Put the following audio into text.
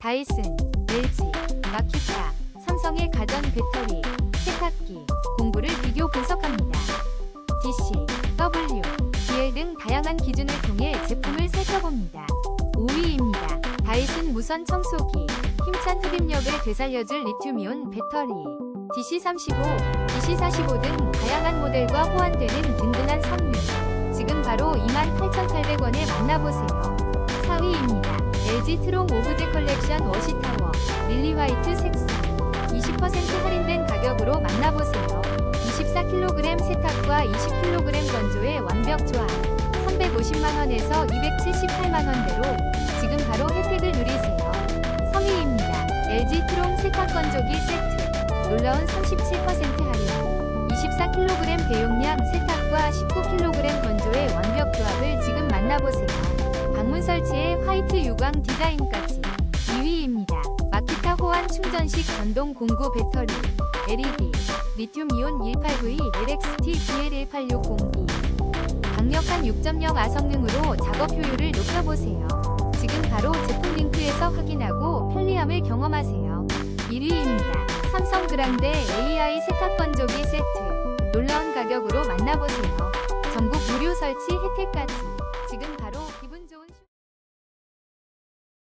다이슨, LG, 마키타, 삼성의 가전 배터리, 세탁기, 공구를 비교 분석합니다. DC, W, DL 등 다양한 기준을 통해 제품을 살펴봅니다. 5위입니다. 다이슨 무선 청소기, 힘찬 흡입력을 되살려줄 리튬이온 배터리, DC35, DC45 등 다양한 모델과 호환되는 든든한 성능. 지금 바로 28,800원에 만나보세요. 4위입니다. LG 트롱 오브제 컬렉션 워시타워 릴리 화이트 색상 20% 할인된 가격으로 만나보세요. 24kg 세탁과 20kg 건조의 완벽 조합 350만원에서 278만원대로 지금 바로 혜택을 누리세요. 3위입니다. LG 트롱 세탁 건조기 세트 놀라운 37% 할인 24kg 대용량 세탁 화이트 유광 디자인까지 2위입니다. 마키타 호환 충전식 전동 공구 배터리 LED 리튬이온 18V LXT DL18602 강력한 6.0 아성능으로 작업 효율을 높여보세요. 지금 바로 제품 링크에서 확인하고 편리함을 경험하세요. 1위입니다. 삼성 그랑데 AI 세탁 건조기 세트 놀라운 가격으로 만나보세요. 전국 무료 설치 혜택까지 지금 바로 기분